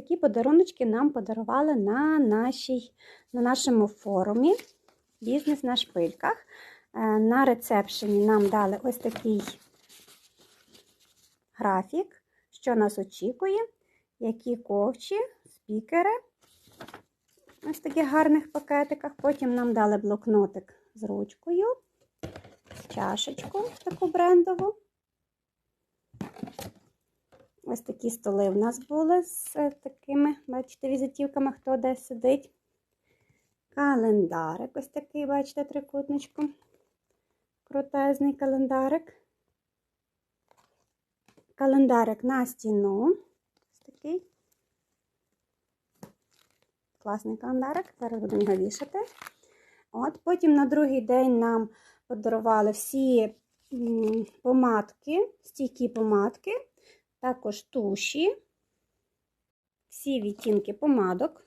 такі подаруночки нам подарували на, нашій, на нашому форумі Бізнес на шпильках. Е, На рецепшені нам дали ось такий графік, що нас очікує, які ковчі, спікери. Ось в таких гарних пакетиках. Потім нам дали блокнотик з ручкою, чашечку таку брендову. Ось такі столи в нас були з е, такими, бачите, візитівками, хто де сидить. Календарик, ось такий, бачите, трикутничком. Крутезний календарик. Календарик на стіну. Ось такий. Класний календарик. Зараз будемо його вішати. От, Потім на другий день нам подарували всі помадки, стійкі помадки, також туші, всі відтінки помадок,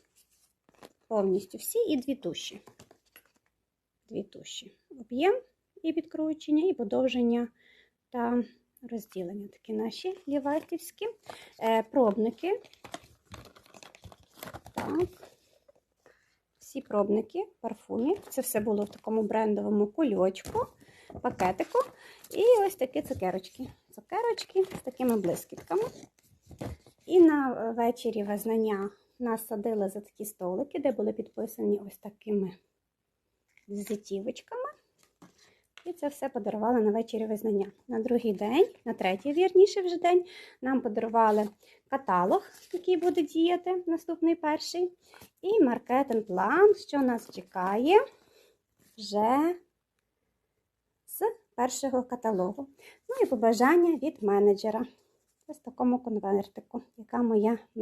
повністю всі і дві туші. Дві туші. Об'єм і підкручення, і подовження та розділення. Такі наші лівайтівські е, пробники. Так. Всі пробники парфумів. Це все було в такому брендовому кульочку, пакетику. І ось такі цукерочки. Цукерочки з такими блискітками. І на вечері визнання нас садили за такі столики, де були підписані ось такими візитівочками. І це все подарували на вечері визнання. На другий день, на третій, вірніше вже день, нам подарували каталог, який буде діяти, наступний перший. І маркетинг-план, що нас чекає вже першого каталогу. Ну і побажання від менеджера. Ось такому конвертику, яка моя мрія.